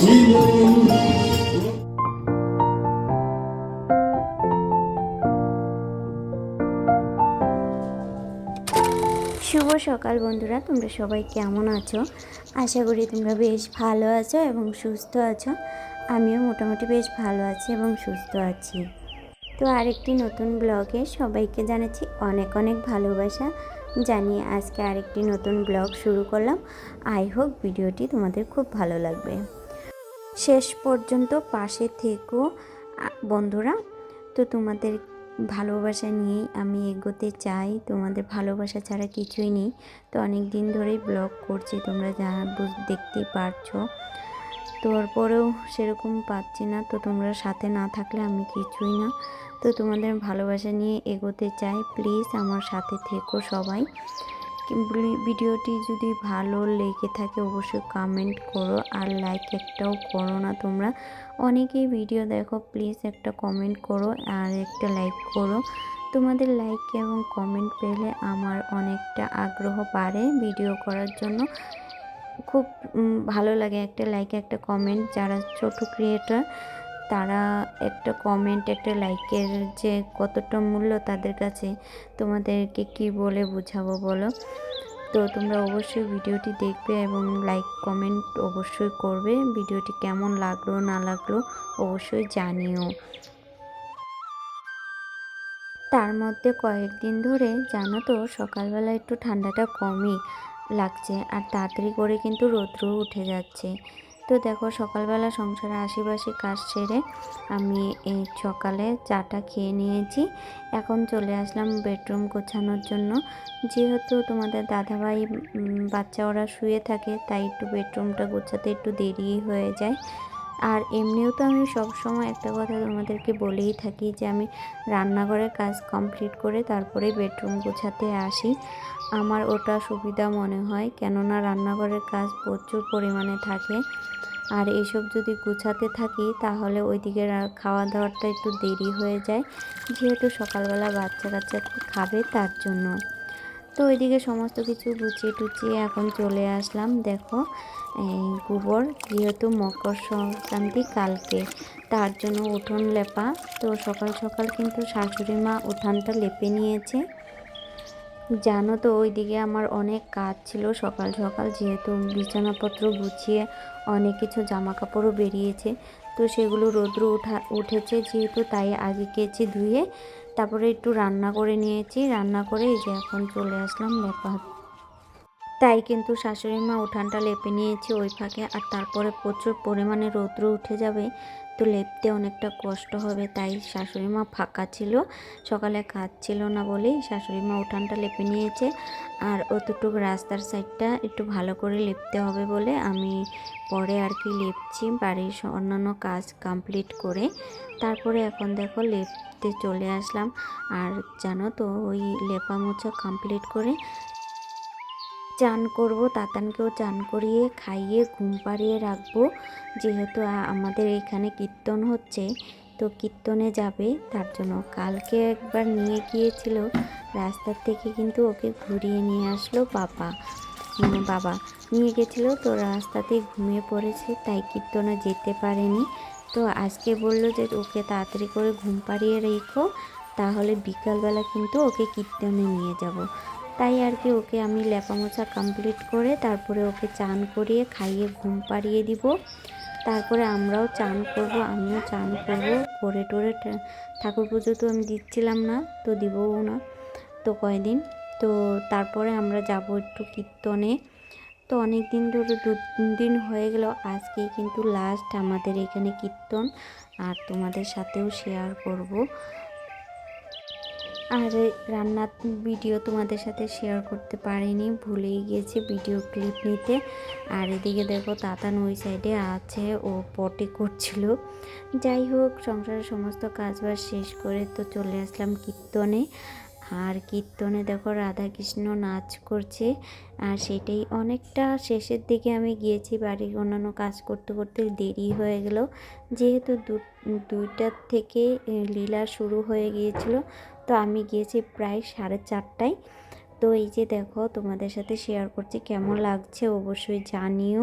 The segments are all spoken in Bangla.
শুভ সকাল বন্ধুরা, তোমরা সবাই কেমন আছো? আশা করি তোমরা বেশ ভালো আছো এবং সুস্থ আছো। আমিও মোটামুটি বেশ ভালো আছি এবং সুস্থ আছি। তো আরেকটি নতুন ব্লগে সবাইকে জানাচ্ছি অনেক অনেক ভালোবাসা। জানিয়ে আজকে আরেকটি নতুন ব্লগ শুরু করলাম। আই হোপ ভিডিওটি তোমাদের খুব ভালো লাগবে। শেষ পর্যন্ত পাশে থেকো বন্ধুরা। তো তোমাদের ভালোবাসা নিয়েই আমি এগোতে চাই। তোমাদের ভালোবাসা ছাড়া কিছুই নেই। তো অনেক দিন ধরেই ব্লগ করছি, তোমরা যা দেখতেই পারছ। তারপরেও সেরকম পাচ্ছি না। তো তোমরা সাথে না থাকলে আমি কিছুই না। তো তোমাদের ভালোবাসা নিয়ে এগোতে চাই। প্লিজ আমার সাথে থেকো সবাই। ভিডিওটি যদি ভালো লেগে থাকে অবশ্যই কমেন্ট করো আর লাইক একটাও করো না তোমরা। অনেকেই ভিডিও দেখো প্লিজ একটা কমেন্ট করো আর একটা লাইক করো। তোমাদের লাইক এবং কমেন্ট পেলে আমার অনেকটা আগ্রহ বাড়ে ভিডিও করার জন্য। খুব ভালো লাগে একটা লাইক একটা কমেন্ট যারা ছোট ক্রিয়েটর তারা একটা কমেন্ট একটা লাইকের যে কতটা মূল্য তাদের কাছে, তোমাদেরকে কি বলে বোঝাবো বলো? তো তোমরা অবশ্যই ভিডিওটি দেখবে এবং লাইক কমেন্ট অবশ্যই করবে। ভিডিওটি কেমন লাগল, না লাগল অবশ্যই জানিও। তার মধ্যে কয়েকদিন ধরে, জানো তো, সকালবেলা একটু ঠান্ডাটা কমই লাগছে, আর তাড়াতাড়ি করে কিন্তু রৌদ্র উঠে যাচ্ছে। তো দেখো সকালবেলা সংসারে আশেপাশে কাজ সেরে আমি এই সকালে চাটা খেয়ে নিয়েছি। এখন চলে আসলাম বেডরুম গোছানোর জন্য। যেহেতু তোমাদের দাদাভাই বাচ্চা ওরা শুয়ে থাকে, তাই একটু বেডরুমটা গোছাতে একটু দেরি হয়ে যায়। আর এমনিও তো আমি সব সময় একটা কথা তোমাদেরকে বলেই থাকি যে আমি রান্নাঘরের কাজ কমপ্লিট করে তারপরে বেডরুম গোছাতে আসি। আমার ওটা সুবিধা মনে হয়, কেননা রান্নাঘরের কাজ প্রচুর পরিমাণে থাকে। আর এসব যদি গুছাতে থাকি, তাহলে ওইদিকে খাওয়া দাওয়াটা একটু দেরি হয়ে যায়, যেহেতু সকালবেলা বাচ্চা কাচ্চা খাবে তার জন্য। তো ওইদিকে সমস্ত কিছু গুছিয়ে টুচিয়ে এখন চলে আসলাম। দেখো, এই গোবর যেহেতু মকর সংক্রান্তি কালকে, তার জন্য উঠোন লেপা। তো সকাল সকাল কিন্তু শাশুড়ি মা উঠানটা লেপে নিয়েছে। জানো তো, ওইদিকে আমার অনেক কাজ ছিল সকাল সকাল, যেহেতু বিছানাপত্র গুছিয়ে অনেক কিছু জামা কাপড়ও বেরিয়েছে। তো সেগুলো রৌদ্র উঠা, উঠেছে যেহেতু, তাই আগে কেচে ধুয়ে তারপরে একটু রান্না করে নিয়েছি। রান্না করে এই যে এখন চলে আসলাম ব্যাপার তাই কিন্তু শাশুড়ি মা উঠানটা লেপে নিয়েছে ওই ফাঁকে। আর তারপরে প্রচুর পরিমাণে রৌদ্র উঠে যাবে। তো লেপতে অনেকটা কষ্ট হবে, তাই শাশুড়ি মা ফাঁকা ছিল, সকালে কাজ ছিল না বলেই শাশুড়ি মা উঠানটা লেপে নিয়েছে। আর অতটুকু রাস্তার সাইডটা একটু ভালো করে লেপতে হবে বলে আমি পরে আর কি লেপছি, বাড়ির অন্যান্য কাজ কমপ্লিট করে। তারপরে এখন দেখো লেপতে চলে আসলাম। আর জানো তো ওই লেপা মোছা কমপ্লিট করে চান করব তাতানকেও চান করিয়ে খাইয়ে ঘুম পাড়িয়ে রাখব। যেহেতু আমাদের এখানে কীর্তন হচ্ছে তো কীর্তনে যাবে তার জন্য কালকে একবার নিয়ে গিয়েছিল রাস্তার থেকে কিন্তু ওকে ঘুরিয়ে নিয়ে আসলো বাবা। উম, বাবা নিয়ে গেছিল তো রাস্তাতেই ঘুমিয়ে পড়েছে তাই কীর্তনে যেতে পারেনি। তো আজকে বলল যে ওকে তাড়াতাড়ি করে ঘুম পাড়িয়ে রেখো তাহলে বিকালবেলা কিন্তু ওকে কীর্তনে নিয়ে যাব। তাই আর কি ওকে আমি লেপা মোছা কমপ্লিট করে তারপরে ওকে চান করিয়ে খাইয়ে ঘুম পাড়িয়ে দিব। তারপরে আমরাও চান করব, আমিও চান করব। করে টোরে ঠাকুর পুজো তো আমি দিচ্ছিলাম না, তো দিবও না, তো কয়দিন। তো তারপরে আমরা যাব একটু কীর্তনে। তো অনেক দিন ধরে দু দিন হয়ে গেল আজকে কিন্তু লাস্ট আমাদের এখানে কীর্তন, আর তোমাদের সাথেও শেয়ার করব। আর রান্নার ভিডিও তোমাদের সাথে শেয়ার করতে পারিনি, ভুলেই গিয়েছি ভিডিও ক্লিপ নিতে। আর এদিকে দেখো তাতান ওই সাইডে আছে, ও পটি করছিল। যাই হোক, সংসারের সমস্ত কাজবাজ শেষ করে তো চলে আসলাম কীর্তনে। আর কীর্তনে দেখো রাধাকৃষ্ণ নাচ করছে, আর সেটাই অনেকটা শেষের দিকে আমি গিয়েছি, বাড়ির অন্যান্য কাজ করতে করতে দেরি হয়ে গেল। যেহেতু দুইটার থেকে লীলা শুরু হয়ে গিয়েছিল তো আমি গিয়েছি প্রায় সাড়ে চারটায়। তো এই যে দেখো, তোমাদের সাথে শেয়ার করছি কেমন লাগছে, অবশ্যই জানিও।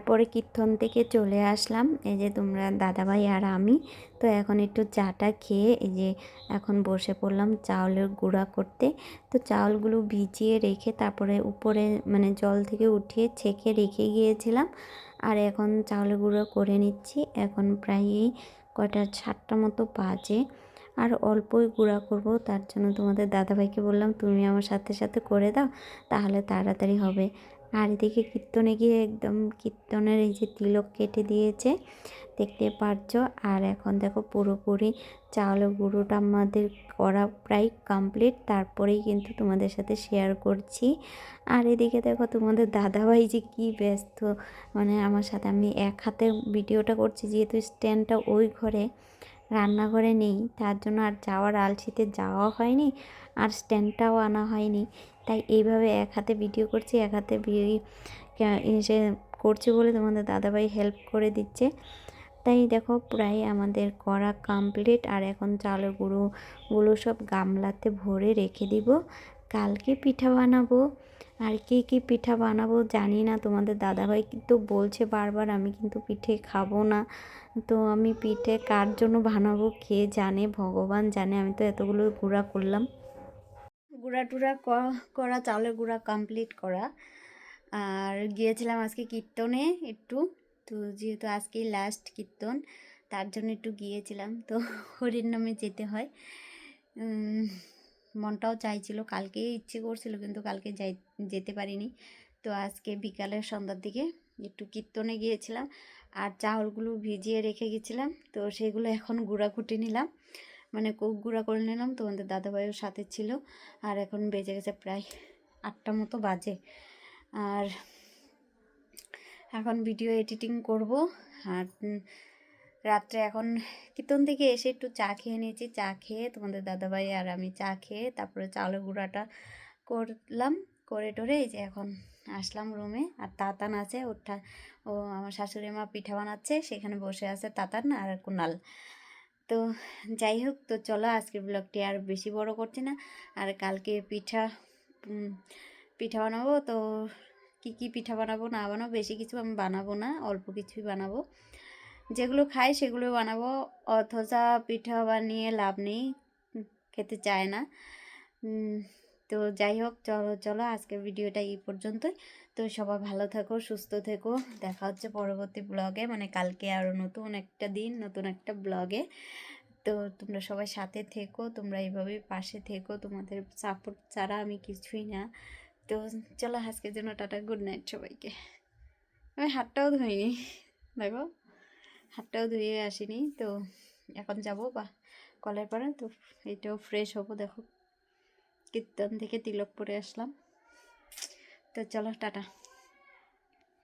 তারপরে কীর্তন থেকে চলে আসলাম। এই যে তোমরা দাদাভাই আর আমি, তো এখন একটু চাটা খেয়ে এই যে এখন বসে পড়লাম চাউলের গুঁড়া করতে। তো চাউলগুলো ভিজিয়ে রেখে তারপরে উপরে মানে জল থেকে উঠিয়ে ছেঁকে রেখে গিয়েছিলাম। আর এখন চাউলের গুঁড়ো করে নিচ্ছি। এখন প্রায় কটা সাতটা মতো বাজে। আর অল্পই গুঁড়া করব, তার জন্য তোমাদের দাদাভাইকে বললাম, তুমি আমার সাথে সাথে করে দাও, তাহলে তাড়াতাড়ি হবে। আর এদিকে কীর্তনে গিয়ে একদম কীর্তনের এই যে তিলক কেটে দিয়েছে, দেখতে পারছ। আর এখন দেখো পুরোপুরি চাউলের গুঁড়োটা আমাদের করা প্রায় কমপ্লিট তারপরেই কিন্তু তোমাদের সাথে শেয়ার করছি। আর এদিকে দেখো তোমাদের দাদাভাই যে কি ব্যস্ত মানে আমার সাথে আমি এক হাতে ভিডিওটা করছি, যেহেতু স্ট্যান্ডটা ওই ঘরে, রান্নাঘরে নেই, তার জন্য আর যাওয়ার আলসিতে যাওয়া হয়নি, আর স্ট্যান্ডটাও আনা হয়নি। তাই এইভাবে এক হাতে ভিডিও করছি, এক হাতে এসে করছি বলে তোমাদের দাদাভাই হেল্প করে দিচ্ছে। তাই দেখো প্রায় আমাদের করা কমপ্লিট আর এখন চালের গুঁড়োগুলো সব গামলাতে ভরে রেখে দিব। কালকে পিঠা বানাবো। আর কি কি পিঠা বানাবো জানি না, তোমাদের দাদাভাই কিন্তু বলছে বারবার, আমি কিন্তু পিঠে খাব না। তো আমি পিঠে কার জন্য বানাবো কে জানে, ভগবান জানে, আমি তো এতগুলো গুঁড়া করলাম। গুঁড়া টুড়া করা, চাউলের গুঁড়া কমপ্লিট করা। আর গিয়েছিলাম আজকে কীর্তনে একটু। তো যেহেতু আজকেই লাস্ট কীর্তন, তার জন্য একটু গিয়েছিলাম। তো হরির নামে যেতে হয়। মনটাও চাইছিল। কালকে ইচ্ছে করছিল, কিন্তু কালকে যাই, যেতে পারিনি। তো আজকে বিকালের সন্ধ্যার দিকে একটু কীর্তনে গিয়েছিলাম। আর চাউলগুলো ভিজিয়ে রেখে গেছিলাম। তো সেগুলো এখন গুঁড়া কুটে নিলাম। মানে কোক গুঁড়া করে নিলাম তোমাদের দাদাভাইয়ের সাথে ছিল, আর এখন বেজে গেছে প্রায় আটটা মতো বাজে। আর এখন ভিডিও এডিটিং করব, আর রাত্রে এখন কীর্তন থেকে এসে একটু চা খেয়ে নিয়েছি। চা খেয়ে তোমাদের দাদাভাই আর আমি চা খেয়ে তারপরে চালের গুঁড়াটা করলাম, করে টরে এই যে এখন আসলাম রুমে, আর তাতান আছে, ওটা ও আমার শাশুড়ি মা পিঠা বানাচ্ছে, সেখানে বসে আছে তাতান আর কুনাল। তো যাই হোক, তো চলো আজকের ব্লগটি আর বেশি বড় করছি না। আর কালকে পিঠা পিঠা বানাবো, তো কি কি পিঠা বানাবো না বানাবো, বেশি কিছু আমি বানাবো না, অল্প কিছুই বানাবো। যেগুলো খাই সেগুলো বানাবো, অথচা পিঠা বানিয়ে লাভ নেই খেতে চায় না। তো যাই হোক, চলো চলো আজকের ভিডিওটা এই পর্যন্তই। তো সবাই ভালো থাকো, সুস্থ থেকো। দেখা হচ্ছে পরবর্তী ব্লগে মানে কালকে আরও নতুন একটা দিন, নতুন একটা ব্লগে। তো তোমরা সবাই সাথে থেকো, তোমরা এইভাবে পাশে থেকো। তোমাদের সাপোর্ট ছাড়া আমি কিছুই না। তো চলো, আজকের জন্য টাটা গুড নাইট সবাইকে। আমি হাতটাও ধুইনি, দেখো, হাতটাও ধুয়ে আসিনি। তো এখন যাব, বা কলের পরে তো এটাও ফ্রেশ হব, দেখো। কীর্তন থেকে তিলক পরে আসলাম। তো চলো টাটা।